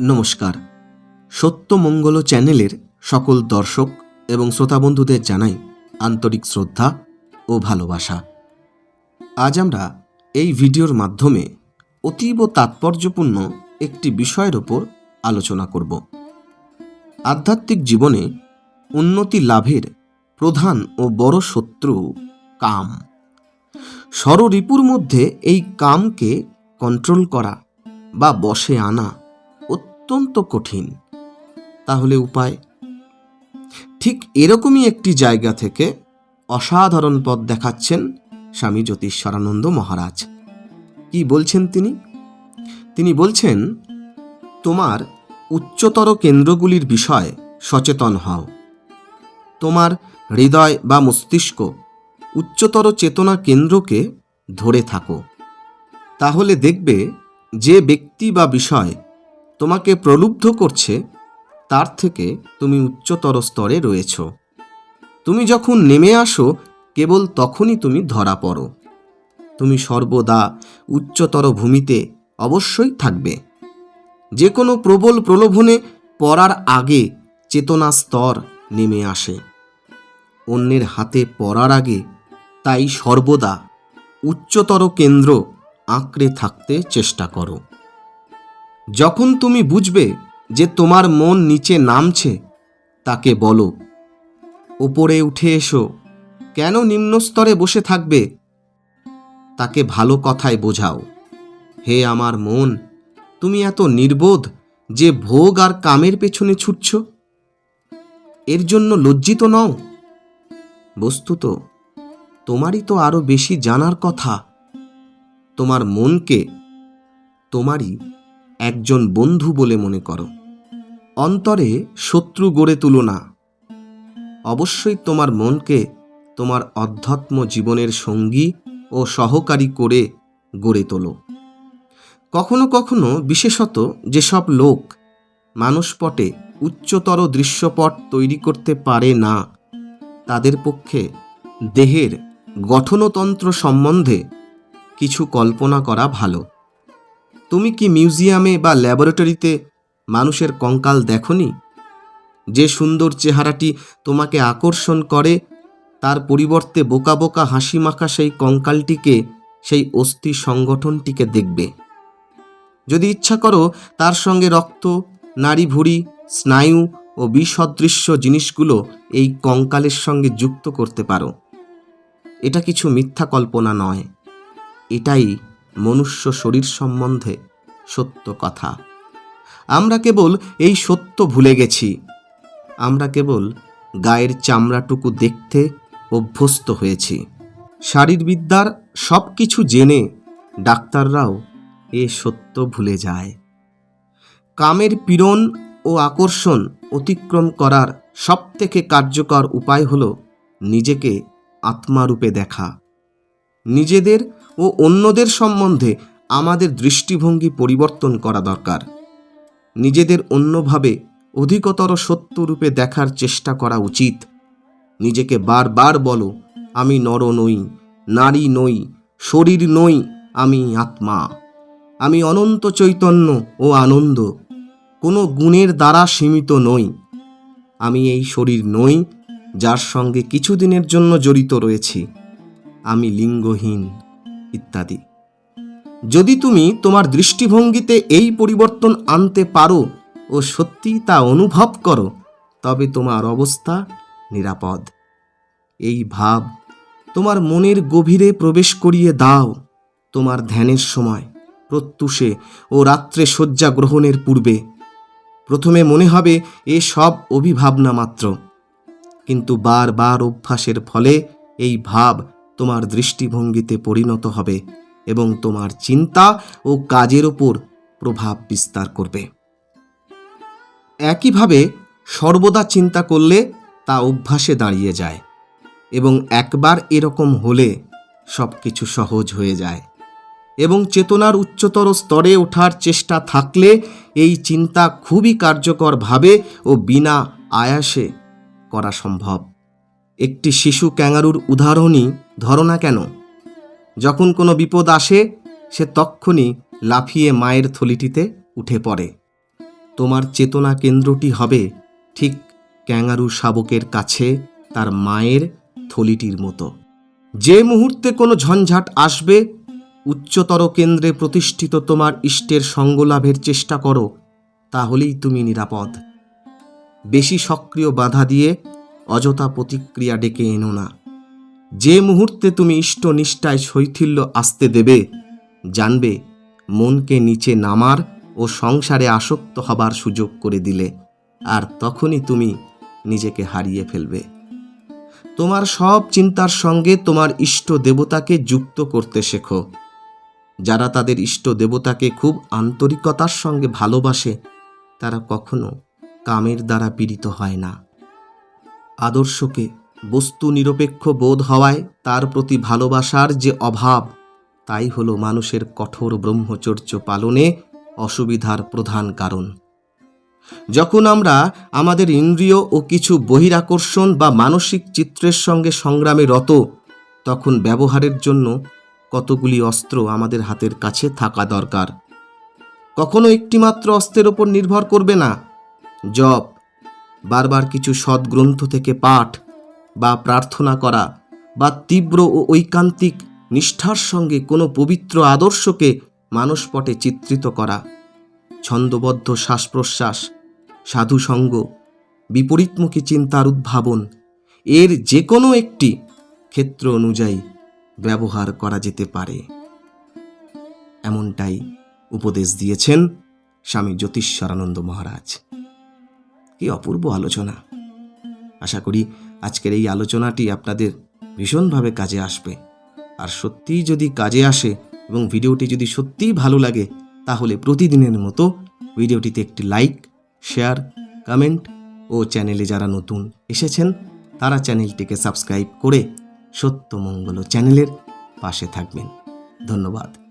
নমস্কার। সত্যমঙ্গল চ্যানেলের সকল দর্শক এবং শ্রোতা বন্ধুদের জানাই আন্তরিক শ্রদ্ধা ও ভালোবাসা। আজ আমরা এই ভিডিওর মাধ্যমে অতীব তাৎপর্যপূর্ণ একটি বিষয়ের ওপর আলোচনা করব। আধ্যাত্মিক জীবনে উন্নতি লাভের প্রধান ও বড় শত্রু কাম। ষড়রিপুর মধ্যে এই কামকে কন্ট্রোল করা বা বশে আনা অত্যন্ত কঠিন। তাহলে উপায়? ঠিক এরকমই একটি জায়গা থেকে অসাধারণ পথ দেখাচ্ছেন স্বামী জ্যোতিষ্বরানন্দ মহারাজ। কি বলছেন তিনি? তিনি বলছেন, তোমার উচ্চতর কেন্দ্রগুলির বিষয়ে সচেতন হও। তোমার হৃদয় বা মস্তিষ্ক উচ্চতর চেতনা কেন্দ্রকে ধরে থাকো। তাহলে দেখবে যে ব্যক্তি বা বিষয় তোমাকে প্রলুব্ধ করছে, তার থেকে তুমি উচ্চতর স্তরে রয়েছ। তুমি যখন নেমে আসো, কেবল তখনই তুমি ধরা পড়ো। তুমি সর্বদা উচ্চতর ভূমিতে অবশ্যই থাকবে। যে কোনো প্রবল প্রলোভনে পড়ার আগে চেতনা স্তর নেমে আসে। অন্যের হাতে পড়ার আগে তাই সর্বদা উচ্চতর কেন্দ্র আঁকড়ে থাকতে চেষ্টা করো। যখন তুমি বুঝবে যে তোমার মন নিচে নামছে, তাকে বলো ওপরে উঠে এসো। কেন নিম্নস্তরে বসে থাকবে? তাকে ভালো কথায় বোঝাও, হে আমার মন, তুমি এত নির্বোধ যে ভোগ আর কামের পেছনে ছুটছ। এর জন্য লজ্জিত নও। বস্তুত, তোমারই তো আরও বেশি জানার কথা। তোমার মনকে, তোমারই একজন বন্ধু বলে মনে করো। অন্তরে শত্রু গড়ে তুলো না। অবশ্যই তোমার মনকে তোমার অধ্যাত্ম জীবনের সঙ্গী ও সহকারী করে গড়ে তোলো। কখনো কখনো বিশেষত যেসব লোক মানুষপটে উচ্চতর দৃশ্যপট তৈরি করতে পারে না, তাদের পক্ষে দেহের গঠনতন্ত্র সম্বন্ধে কিছু কল্পনা করা ভালো। তুমি কি মিউজিয়ামে বা ল্যাবরেটরিতে মানুষের কঙ্কাল দেখনি? যে সুন্দর চেহারাটি তোমাকে আকর্ষণ করে, তার পরিবর্তে বোকা বোকা হাসি মাখা সেই কঙ্কালটিকে, সেই অস্থি সংগঠনটিকে দেখবে। যদি ইচ্ছা করো, তার সঙ্গে রক্ত নাড়ি ভুড়ি স্নায়ু ও বিসদৃশ্য জিনিসগুলো এই কঙ্কালের সঙ্গে যুক্ত করতে পারো। এটা কিছু মিথ্যা কল্পনা নয়। এটাই মনুষ্য শরীর সম্বন্ধে সত্য কথা। আমরা কেবল এই সত্য ভুলে গেছি। আমরা কেবল গায়ের চামড়াটুকু দেখতে অভ্যস্ত হয়েছি। শারীরবিদ্যার সব কিছু জেনে ডাক্তাররাও এ সত্য ভুলে যায়। কামের পীড়ন ও আকর্ষণ অতিক্রম করার সবথেকে কার্যকর উপায় হল নিজেকে আত্মারূপে দেখা। নিজেদের ও অন্যদের সম্বন্ধে আমাদের দৃষ্টিভঙ্গি পরিবর্তন করা দরকার। নিজেদের অন্যভাবে অধিকতর সত্যরূপে দেখার চেষ্টা করা উচিত। নিজেকে বারবার বলো, আমি নর নই, নারী নই, শরীর নই, আমি আত্মা। আমি অনন্ত চৈতন্য ও আনন্দ। কোনো গুণের দ্বারা সীমিত নই। আমি এই শরীর নই, যার সঙ্গে কিছুদিনের জন্য জড়িত রয়েছি। আমি লিঙ্গহীন। ইত্যাদি। যদি তুমি তোমার দৃষ্টিভঙ্গিতে এই পরিবর্তন আনতে পারো ও সত্যি তা অনুভব করো, তবে তোমার অবস্থা নিরাপদ। এই ভাব তোমার মনের গভীরে প্রবেশ করিয়ে দাও। তোমার ধ্যানের সময়, প্রত্যুষে ও রাত্রে শয্যা গ্রহণের পূর্বে। প্রথমে মনে হবে এ সব অভিভাবনা মাত্র। কিন্তু বারবার অভ্যাসের ফলে এই ভাব তোমার দৃষ্টিভঙ্গিতে পরিণত হবে এবং তোমার চিন্তা ও কাজের ওপর প্রভাব বিস্তার করবে। একইভাবে সর্বদা চিন্তা করলে তা অভ্যাসে দাঁড়িয়ে যায় এবং একবার এরকম হলে সব কিছু সহজ হয়ে যায় এবং চেতনার উচ্চতর স্তরে ওঠার চেষ্টা থাকলে এই চিন্তা খুবই কার্যকরভাবে ও বিনা আয়াসে করা সম্ভব। একটি শিশু ক্যাঙ্গারুর উদাহরণই ধরো না কেন? যখন কোনো বিপদ আসে, সে তক্ষুনি লাফিয়ে মায়ের থলিটিতে উঠে পড়ে। তোমার চেতনা কেন্দ্রটি হবে ঠিক ক্যাঙ্গারু শাবকের কাছে তার মায়ের থলিটির মতো। যে মুহূর্তে কোনো ঝঞ্ঝাট আসবে, উচ্চতর কেন্দ্রে প্রতিষ্ঠিত তোমার ইষ্টের সঙ্গলাভের চেষ্টা করো, তাহলেই তুমি নিরাপদ। বেশি সক্রিয় বাধা দিয়ে অযথা প্রতিক্রিয়া ডেকে এনো না। যে মুহূর্তে তুমি ইষ্ট নিষ্ঠায় শৈথিল্য আসতে দেবে, জানবে মনকে নিচে নামার ও সংসারে আসক্ত হবার সুযোগ করে দিলে, আর তখনই তুমি নিজেকে হারিয়ে ফেলবে। তোমার সব চিন্তার সঙ্গে তোমার ইষ্ট দেবতাকে যুক্ত করতে শেখো। যারা তাদের ইষ্ট দেবতাকে খুব আন্তরিকতার সঙ্গে ভালোবাসে, তারা কখনো কামের দ্বারা পীড়িত হয় না। আদর্শকে বস্তু নিরপেক্ষ বোধ হওয়ায় তার প্রতি ভালোবাসার যে অভাব, তাই হলো মানুষের কঠোর ব্রহ্মচর্য পালনে অসুবিধার প্রধান কারণ। যখন আমরা আমাদের ইন্দ্রিয় ও কিছু বহিরাকর্ষণ বা মানসিক চিত্রের সঙ্গে সংগ্রামে রত, তখন ব্যবহারের জন্য কতগুলি অস্ত্র আমাদের হাতের কাছে থাকা দরকার। কখনো একটিমাত্র অস্ত্রের ওপর নির্ভর করবে না। জপ বারবার কিছু সদ্গ্রন্থ থেকে পাঠ বা প্রার্থনা করা বা তীব্র ও ঐকান্তিক নিষ্ঠার সঙ্গে কোনো পবিত্র আদর্শকে মানসপটে চিত্রিত করা, ছন্দবদ্ধ শ্বাস প্রশ্বাস সাধুসঙ্গ, বিপরীতমুখী চিন্তার উদ্ভাবন, এর যে কোনো একটি ক্ষেত্র অনুযায়ী ব্যবহার করা যেতে পারে। এমনটাই উপদেশ দিয়েছেন স্বামী জ্যোতিষ্বরানন্দ মহারাজ। কি অপূর্ব আলোচনা। আশা করি আজকের এই আলোচনাটি আপনাদের ভীষণভাবে কাজে আসবে। আর সত্যিই যদি কাজে আসে এবং ভিডিওটি যদি সত্যিই ভালো লাগে, তাহলে প্রতিদিনের মতো ভিডিওটিতে একটি লাইক, শেয়ার, কমেন্ট ও চ্যানেলে যারা নতুন এসেছেন, তারা চ্যানেলটিকে সাবস্ক্রাইব করে সত্যমঙ্গল চ্যানেলের পাশে থাকবেন। ধন্যবাদ।